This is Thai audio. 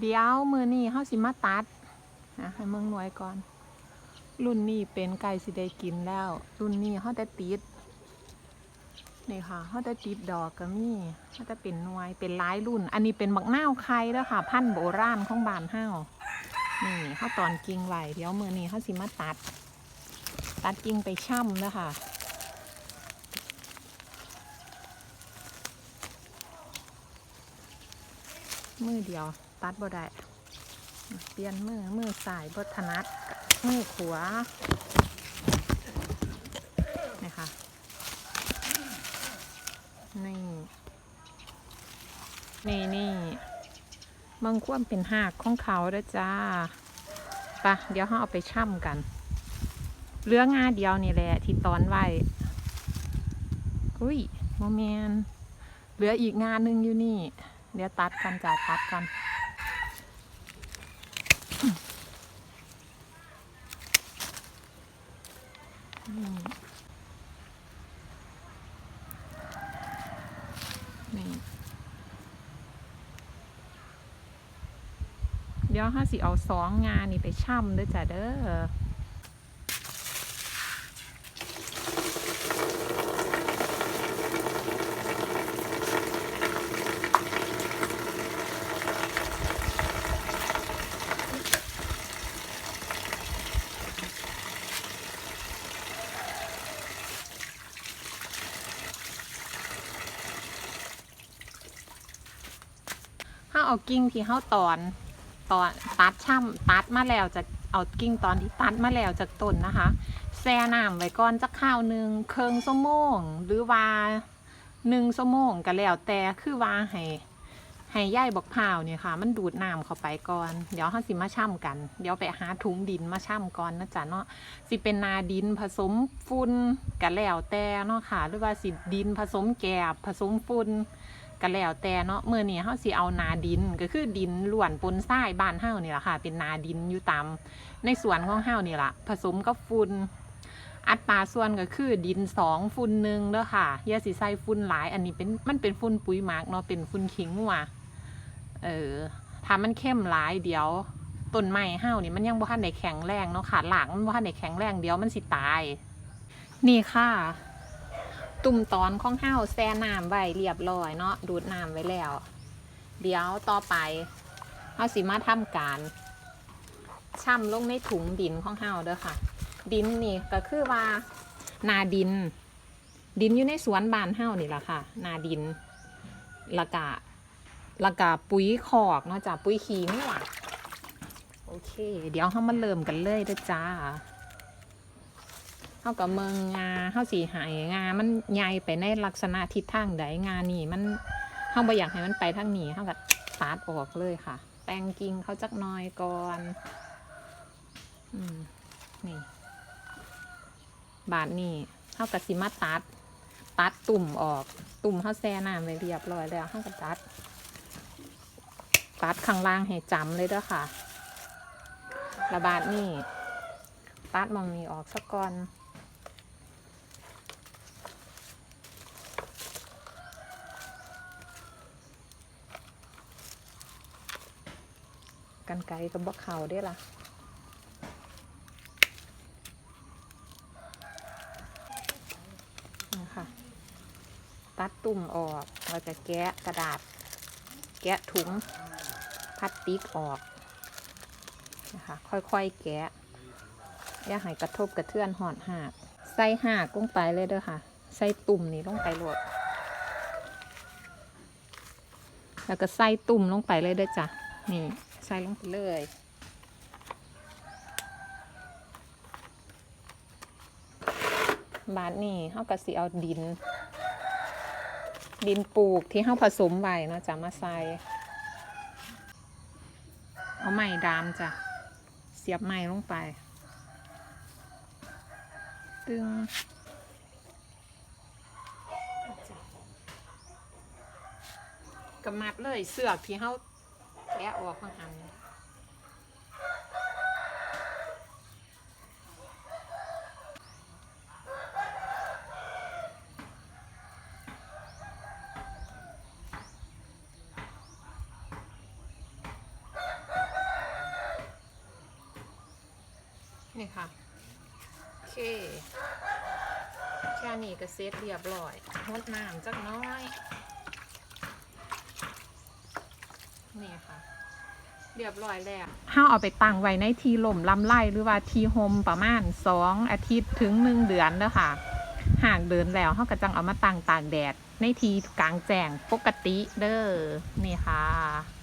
เดี๋ยวมือนี้เฮาสิมาตัดนะให้เมืองหน่วยก่อน รุ่นนี้เป็นไก่สิได้กินแล้ว รุ่นนี้เฮาได้ติดนี่ค่ะเฮาได้ติดดอกก็มีเฮาจะเป็นหน่วย เป็นหลายรุ่น อันนี้เป็นบักนาวไข่เด้อค่ะ พันโบราณของบ้านเฮานี่เฮาตอนกิ่งไว้เดี๋ยวมือนี้เฮาสิมาตัด ตัดกิ่งไปช่ำเด้อค่ะ มือเดียว ตัดบ่ได้ เปลี่ยนมือมือสายบถนัดมือขวานี่ค่ะนี่นี่นี่มังควมเป็นหากของเขาด้อจ้าปะเดี๋ยวเขาเอาไปช่ำกันเหลืองาเดียวนี่แหละที่ตอนไว้อุ้ยโมเมนเหลืออีกงานหนึ่งอยู่นี่ เดี๋ยวตัดกันจ้าตัดกัน นี่เดี๋ยวห้าสิเอาสองงานนี่ไปช่ำเด้อจ้ะเด้อาเอากิ่งที่เขาตอนตอนตัดช่ำตัดมาแล้วจะเอากิ่งตอนที่ตัดมาแล้วจากต้นนะคะ แช่น้ำไว้ก่อนจะข้าวหนึ่งเคิงชั่วโมงหรือว่าหนึ่งชั่วโมงก็แล้วแต่คือว่าให้ให้ย่ายบกพร้าวเนี่ยค่ะ มันดูดน้ำเข้าไปก่อน เดี๋ยวเขาสิมาช่ำกัน เดี๋ยวไปหาถุงดินมาช่ำก่อนนะจ๊ะเนาะสิเป็นนาดินผสมฝุ่นก็แล้วแต่เนาะค่ะ หรือว่าสิดินผสมแกบผสมฝุ่น ก็แล้วแต่เนาะเมื่อนี้เฮาสิเอานาดินก็คือดินล้วนปนทรายบ้านเฮานี่แหละค่ะ เป็นนาดินอยู่ตามในสวนของเฮานี่แหละผสมกับฝุ่นอัตราส่วนก็คือดินสองฝุ่นหนึ่งเด้อค่ะยาสิใส่ฝุ่นหลายอันนี้เป็นมันเป็นฝุ่นปุ๋ยหมักเนาะเป็นฝุ่นขิงว่ะเออถ้ามันเข้มหลายเดี๋ยวต้นไม้เฮานี่มันยังบ่ทันได้แข็งแรงเนาะค่ะหลังมันบ่ทันได้แข็งแรงเดี๋ยวมันสิตาย นี่ค่ะ ตุ่มตอนของเฮาแช่น้ำไว้เรียบร้อยเนาะดูดน้ำไว้แล้ว เดี๋ยวต่อไปเฮาสิมาทำการช่ำลงในถุงดินของเฮาเด้อค่ะ ดินนี่ก็คือว่านาดิน ดินอยู่ในสวนบ้านเฮานี่แหละค่ะ นาดินละกะละกะปุ๋ยคอกเนาะจ้ะปุ๋ยขี้งัวโอเค เดี๋ยวเฮามาเริ่มกันเลยเด้อจ้าากับเมืองงาเฮาสีหายงา มันใหญ่ไปในลักษณะทิศทางใดงานี่มันเฮาบ่อยากให้มันไปทางนี้เฮาก็ตัดออกเลยค่ะ แปลงกิ่งเขาจักน้อยก่อนอืมนี่บาดนี่เฮาก็สิมาตัด ตัดตุ่มออก ตุ่มเฮาแช่น้ำไว้เรียบร้อยแล้วเฮาก็ตัด ตัดข้างล่างให้จำเลยเด้อค่ะระบาดนี่ตัดมองนี้ออกสักก่อน กันไกลกับบักเขาได้ล่ะนี่ค่ะตัดตุ่มออกเราจะแกะกระดาษ แกะถุงพลาสติกออกนะคะค่อยๆ แกะอย่าให้กระทบกระเทือนหอนหักใส่หักลงไปเลยเด้อค่ะ ใส่ตุ่มนี้ลงไปโหลดแล้วก็ใส่ตุ่มลงไปเลยเด้อจ้ะนี่ ใส่ลงไปเลย บาดนี่เฮาก็สิเอาดิน ดินปลูกที่เฮาผสมไว้เนาะจ้ะมาใส่เอาไม้ดามจ้ะ เสียบไม้ลงไป ตึงกำมัดเลยเสือกที่เฮา แกะออกข้างหันนี่ค่ะ โอเค แค่นี้ก็เซตเรียบร้อยหดน้ำจักน้อย นี่ค่ะ เรียบร้อยแล้วห้าเอาไปตั้งไว้ในทีลมลำไล่หรือว่าทีโฮมประมาณสองอาทิตย์ถึงหนึ่งเดือนเด้อค่ะห่างเดินแล้วเขาก็จังเอามาตั้งตากแดด ในทีกลางแจ้งปกติเด้อนี่ค่ะ